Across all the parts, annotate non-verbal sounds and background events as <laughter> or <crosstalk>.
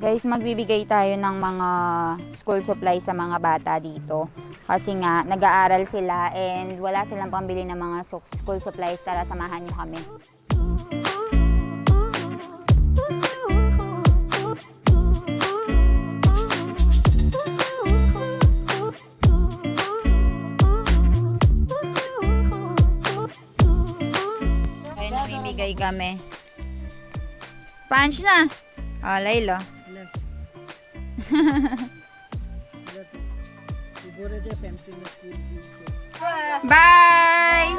Guys, magbibigay tayo ng mga school supplies sa mga bata dito. Kasi nga, nag-aaral sila and wala silang pambili ng mga school supplies. Tara, samahan nyo kami. Ayun, namimigay kami. Punch na! Oh, Laylo. Bye!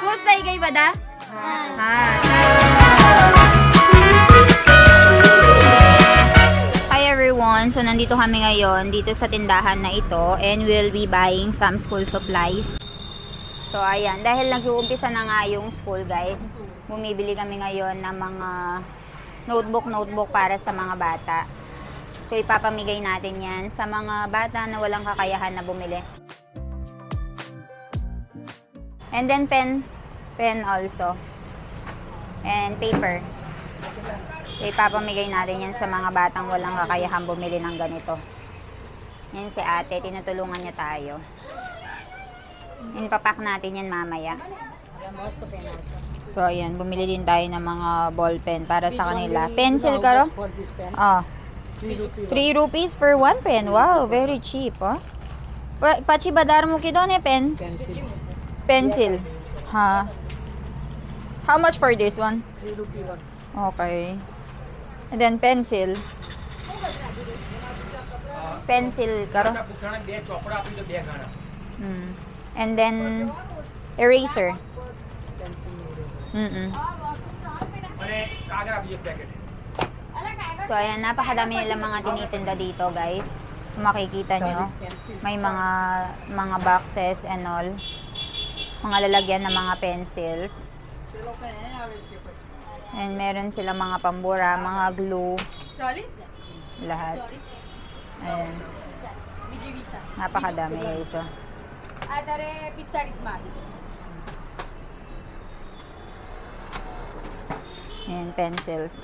Kumusta ikay ba da? Hi. Hi everyone! So nandito kami ngayon dito sa tindahan na ito and we'll be buying some school supplies. So ayan, dahil nag-uumpisa na nga yung school guys, bumibili kami ngayon ng mga notebook-notebook para sa mga bata. So ipapamigay natin yan sa mga bata na walang kakayahan na bumili. And then pen, pen also. And paper. So, ipapamigay natin yan sa mga batang walang kakayahan bumili ng ganito. Yan si ate, tinutulungan niya tayo. Ipapak natin yan mamaya. So, ayan, bumili din tayo ng mga ball pen para sa kanila. Pencil, this pen, Oh, 3 rupee. 3 rupees per one pen. Wow, very cheap, oh. Pa- Pachi badar mo kido ne pen? Pencil. Pencil. Ha? How much for this one? 3 rupee one. Okay. And then pencil. Pencil karo. Mm. And then eraser. Pencil. Mm So ayan, napakadami nilang mga tinitinda dito, guys. Kung makikita nyo, may mga mga boxes and all. Mga lalagyan ng mga pencils. And meron sila mga pambura, mga glue, lahat. Ayan. Napakadami guys. Oh. Adare pistaris matis. Ayan, pencils.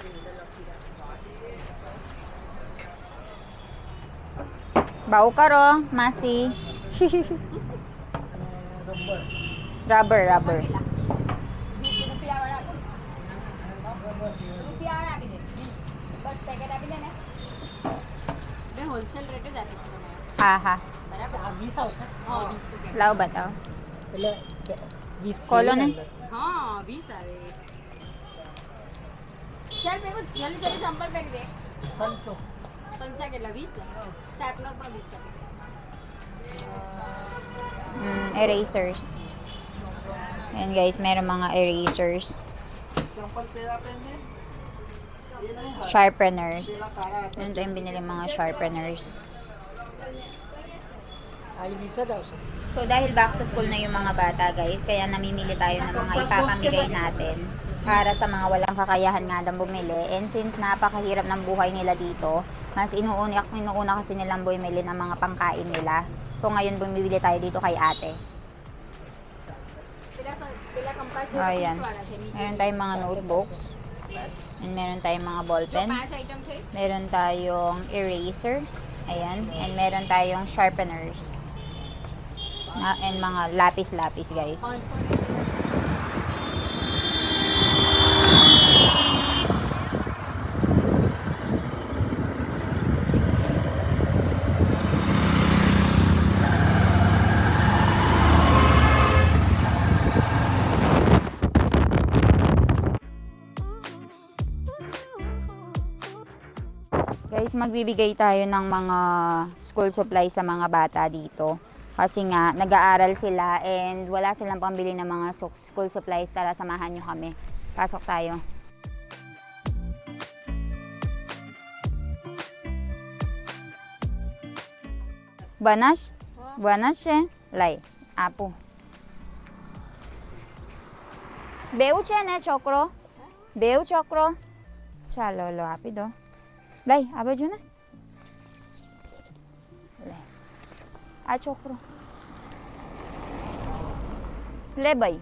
Ha ha. બરાબર આ 20 આવશે હા વીસ રૂપિયા Lao ba to? એટલે 20 કોલો ને? હા વીસ આવે ચાલ પેલું જલ્દી જલ્દી ચંપલ પહેરી દે સંચો संचा गेला वीसला सॅपला पण वीसला erasers. Ayan guys, meron mga erasers. Sharpeners. Doon sa yung binili mga sharpeners. So dahil back to school na yung mga bata guys, kaya namimili tayo ng mga ipapamigay natin para sa mga walang kakayahan nga daw bumili. And since napakahirap ng buhay nila dito, mas inuuna, inuuna kasi nilang bumili ng mga pangkain nila. So ngayon bumibili tayo dito kay ate. Ayan. Meron tayong mga notebooks. And meron tayong mga ballpens. Meron tayong eraser. Ayan. And meron tayong sharpeners. Na, and mga lapis-lapis guys. magbibigay tayo ng mga school supply sa mga bata dito. Kasi nga, nag-aaral sila and wala silang pambili ng mga school supplies. Tara, samahan nyo kami. Pasok tayo. Buenas. Buenas, eh. Lay. Apo. Beu, chen, eh, chokro. Beu, chokro. Chalo, lo, apido. લઈ આ બાજુ ને લે આ છોકરો લે ભાઈ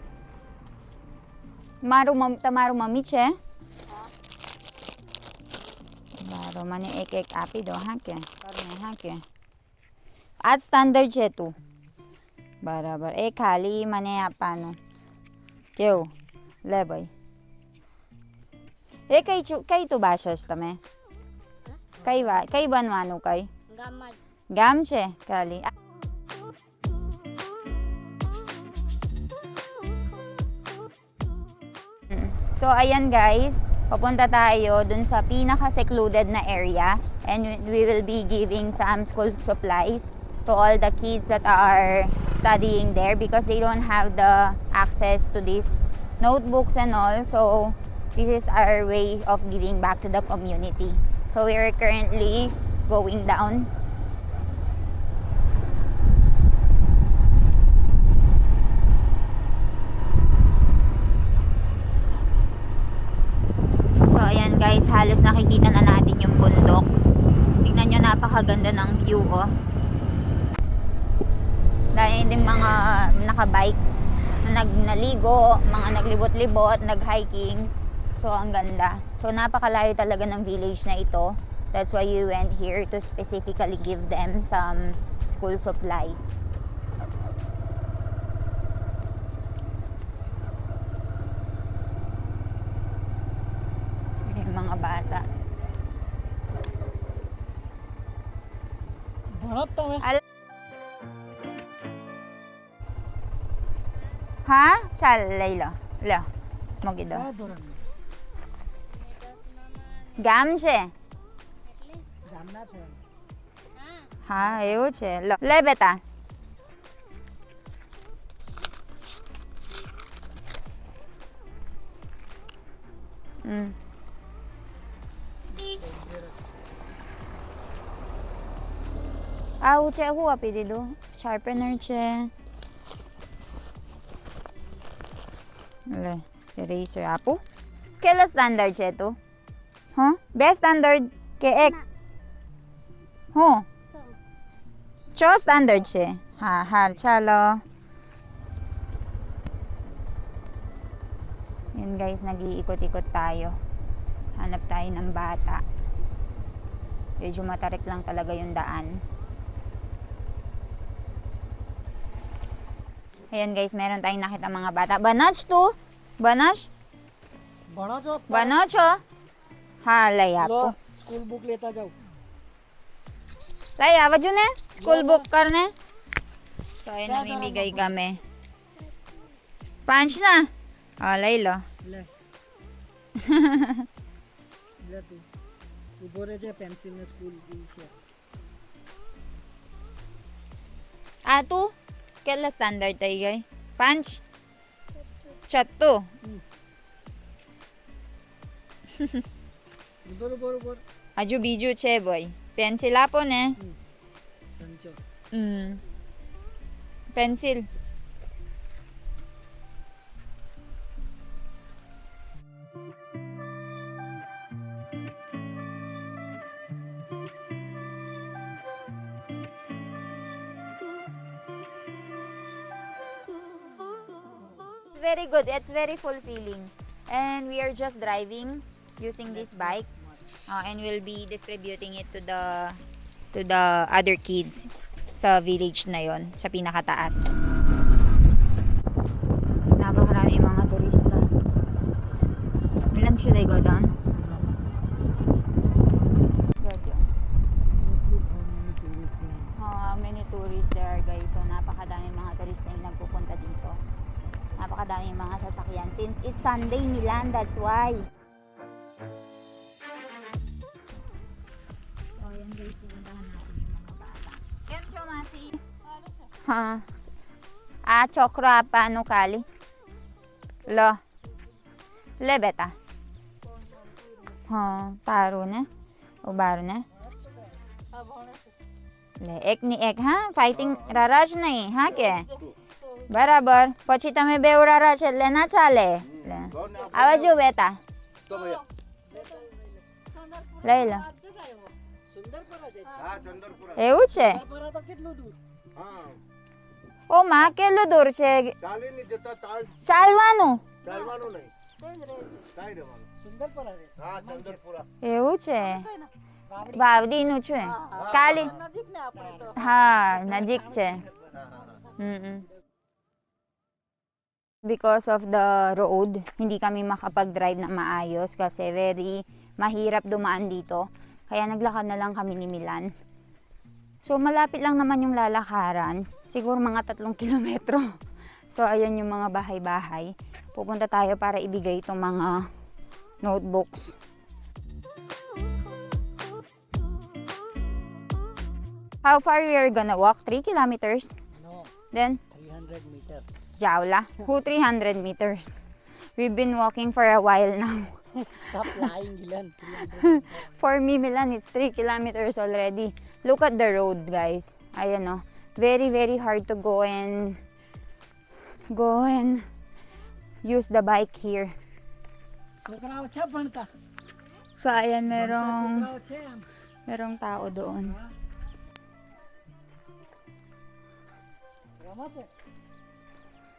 મારું મમ તમારું મમ્મી છે બારો મને એક એક આપી દો હા કે હા કે આ જ સ્ટાન્ડર્ડ છે તું બરાબર એ ખાલી મને આપવાનું કેવું લે ભાઈ એ કઈ કઈ તું બાસ તમે કઈ વા કઈ બનવાનું કઈ ગામમાં જ. ગામ છે ખાલી Mm. So, ayan guys, papunta tayo dun sa pinaka-secluded na area and we will be giving some school supplies to all the kids that are studying there because they don't have the access to these notebooks and all. So, this is our way of giving back to the community. So, we are currently going down So ayan guys, halos nakikita na natin yung bundok. Tingnan nyo, napakaganda ng view oh. Dahil din mga nakabike na nagnaligo, mga naglibot-libot, nag-hiking. So, ang ganda. So, napakalayo talaga ng village na ito. That's why you went here to specifically give them some school supplies. Yung mga bata. Ha? Chalay lo. Lo. Mogido. Ah, ગામ છે હા, એવું છે. લો બેટા. આવું છે, હું આપી દીધું? શાર્પનર છે. લે રેસર આપું. કેટલા સ્ટાન્ડર્ડ છે તું? Huh? Best standard kay ek. Huh? Cho standard siya. Ha, hal, chalo. Yun guys, nag-iikot-ikot tayo. Hanap tayo ng bata. Medyo matarik lang talaga yung daan. Ayan guys, meron tayong nakita mga bata. Banach to? Banach? Banach? Banach oh? Ha, laya law po. School book લેતા જાઓ Laya, ba yun eh? School Wala. book karne? So, ayun, Kaya namimigay darama kami. Punch na. Oh, Laylo. લે <laughs> લે તું ઉભો રહેજે પેન્સિલ ને સ્કૂલ છે Ah, tu? Kailan standard tayo gay? Punch? Chatto. <laughs> ઉભો ઉભો ઉભો Aju biju che boy. Pencil apo ne? સંચો Mm. Pencil. It's very good. It's very fulfilling. And we are just driving using this bike. Uh, and we'll be distributing it to the to the other kids sa village na yon sa pinakataas. Napakarami mga turista. Ilan should I go down? How many tourists there guys. So napakadami mga turista yung nagpupunta dito. Napakadami mga sasakyan. Since it's Sunday Milan, that's why. હા. આ છોકરો આપવાનું કાલી લ. લે બેટા. હા તારું ને ઉબારું ને લે એકની એક હા ફાઇટિંગ રારા જ નહીં હા કે? બરાબર. પછી તમે બે ઉડારા છે એટલે ના ચાલે. આવજો બેટા. લઈ લો. એવું છે? ઓ માં કેટલું દૂર છે ચાલીને જતા તાળ ચાલવાનું ચાલવાનું નહીં તાઈ રહેવાનું સુંદરપરા રહે હા ચંદરપુરા એવું છે વાવડી નું છે કાલે નજીક ને આપણે તો હા નજીક છે mm Because of the road, hindi kami makapag-drive na maayos kasi very mahirap dumaan dito. Kaya naglakad na lang kami ni Milan. So malapit lang naman yung lalakaran, siguro mga tatlong <laughs> kilometro. So ayan yung mga bahay-bahay. Pupunta tayo para ibigay itong mga notebooks. How far we are gonna walk? 3 kilometers? no Then, 300 meter Jaula. Who 300 meters? We've been walking for a while now. Stop lying, Gilan. <laughs> For me, Milan, it's 3 kilometers already. Look at the road, guys. Ayan, no. Very, very hard to go and go and use the bike here. So, ayan, merong merong tao doon. Ramate. Eh.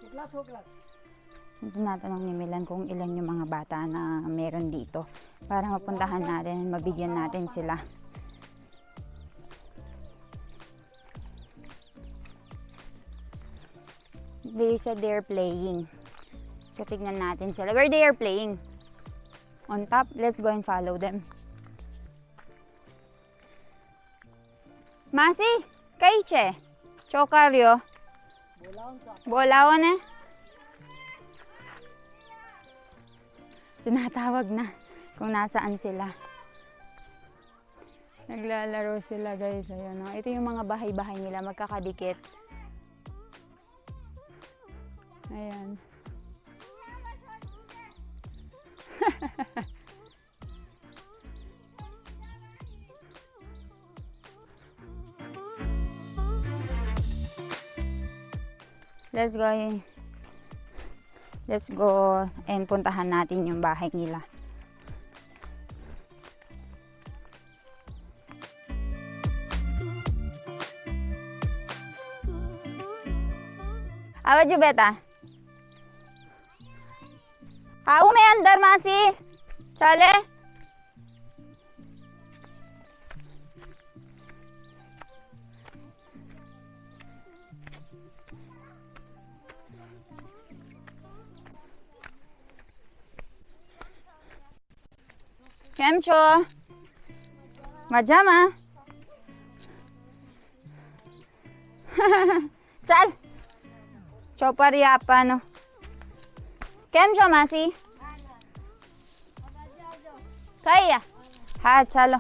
Tukla, tukla tinatanong ni Milan kung ilan yung mga bata na meron dito para mapuntahan natin, at mabigyan natin sila. They said they're playing. So, tignan natin sila. Where they are playing? On top, let's go and follow them. Masi, kaiche, chokaryo. Bolawan eh. Tinatawag na kung nasaan sila. Naglalaro sila guys. Ayan, oh. Ito yung mga bahay-bahay nila magkakadikit. Ayan. <laughs> Let's go. Let's go and puntahan natin yung bahay nila. Awa Jubeta. Ha ume andar masi. Chale. કેમ છો? મજામાં? <laughs> ચાલ ચોપરી આપવાનો. કેમ છો માસી? કઈ હા, ચાલો.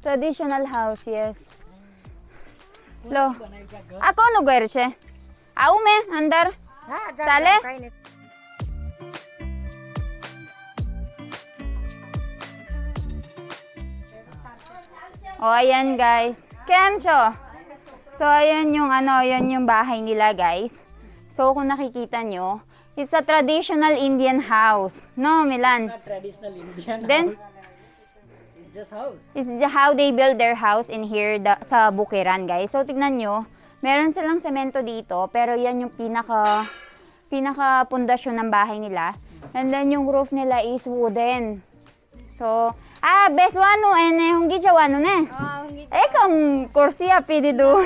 ટ્રેડિશનલ હાઉસ યસ લો, આ કોનું ઘર છે? આવું મેં, અંદર? ચાલે O, ayan guys. Keem cho? So, ayan yung ano, ayan yung bahay nila guys. So, kung nakikita nyo, it's a traditional Indian house. No, Milan? Not traditional Indian Then, house. It's just house. It's the, how they build their house in here the, sa Bukiran, guys. So, tignan nyo, Meron silang semento dito, pero yan yung pinaka pinaka pundasyon ng bahay nila. And then yung roof nila is wooden. So, ah, best one no, ene eh, honggi jawano ne. Ah, honggi. Eh kang kursi ah, api didu.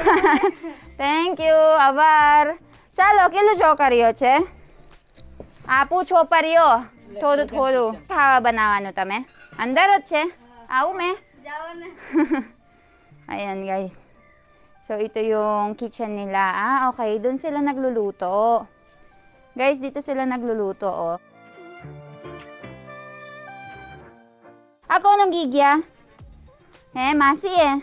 <laughs> Thank you, abar. Chalo, kilo jo kariyo che. Apu cho pariyo. Todo todo. Tawa banawano tame. Andar che. Au me. Eh. <laughs> Ayan guys. So, ito yung kitchen nila. Ah, okay. Doon sila nagluluto. Guys, dito sila nagluluto, oh. Ako nang gigya. Eh, masi eh.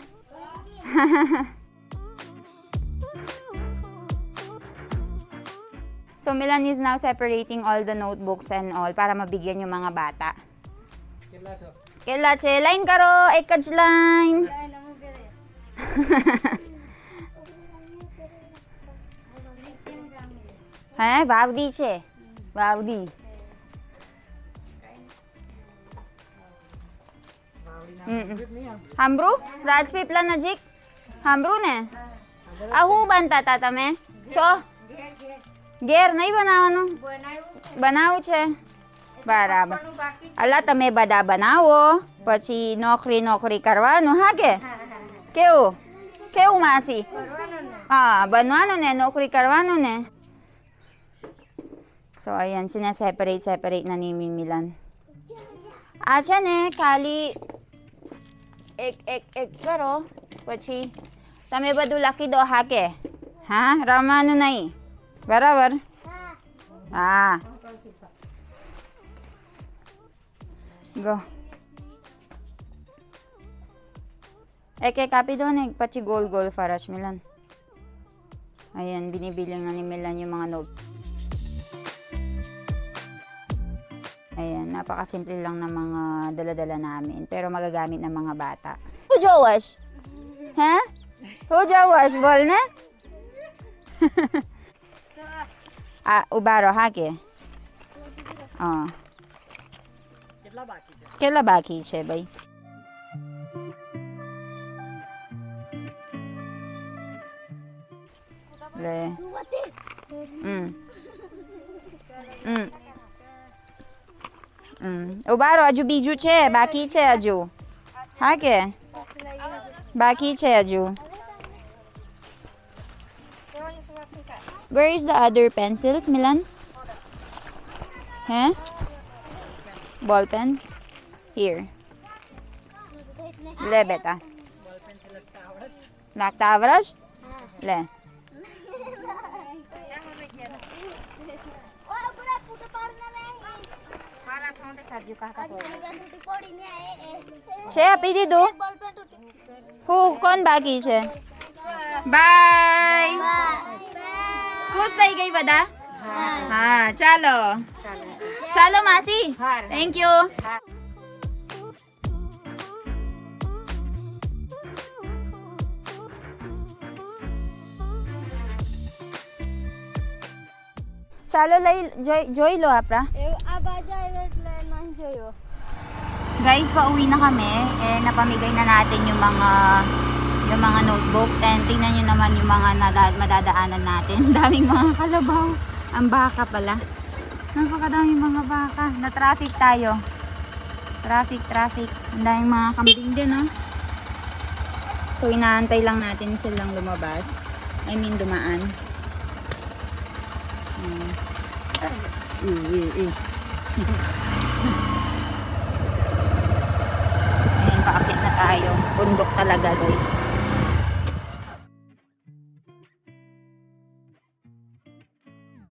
<laughs> so, Milan is now separating all the notebooks and all para mabigyan yung mga bata. Kailatse. Kailatse. Eh. Line karo. Ekaj line. Line <laughs> હે, વાવડી છે. વાવડી. હાંભળું રાજપીપળા નજીક. સાંભળું ને. આ હું બનતા હતા તમે? છો? ઘેર નહીં બનાવવાનું? બનાવું છે. બરાબર. અલા, તમે બધા બનાવો, પછી નોકરી નોકરી કરવાનું, હા કે? કેવું? કેવું માસી? હા, બનવાનું ને, નોકરી કરવાનું ને. So, ayan, sineseparate-separate na ni Mimilan. At ah, yan eh, kali, ek, ek, ek, pero, wachi, tame ba dulaki do hake? Ha? Ramano na eh. Barabar? Ah. Go. Ek, ek, kapi doon eh, pachi goal-goal farash Milan. Ayan, binibili nga ni Milan yung mga note. Ayan, napakasimple lang ng mga daladala namin. Pero magagamit ng mga bata. Who Jowash? Ha? Who Jowash? Ball na? <laughs> ah, ubaro, hake. Oh. Kerala baki. Kerala bay. Le. Mm. Mm. હમ હમ હમ ઉભા રહો હજુ બીજું છે બાકી છે હજુ હા કે બાકી છે હજુ Where is the other pencils, Milan? Huh? Ball pens? Here. લે બેટા લાગતા આવડે છે? આપી દીધું હું કોણ બાકી છે? બાય. ખુશ થઈ ગઈ બધા? હા ચાલો. ચાલો માસી. થેન્ક યુ ચાલો લઈ જોઈ, જોઈ લો આપણા. આ બાજા na-enjoy oh. Guys, pauwi na kami. Eh, napamigay na natin yung mga yung mga notebooks. And tingnan nyo naman yung mga nadad, madadaanan natin. <laughs> Daming mga kalabaw. Ang baka pala. Napakadaming mga baka. Na-traffic tayo. Traffic, traffic. Ang daming mga kambing din, oh. So, inaantay lang natin silang lumabas. I mean, dumaan. Hmm. Mm. Mm, mm, mm. Tayo. Bundok talaga, guys.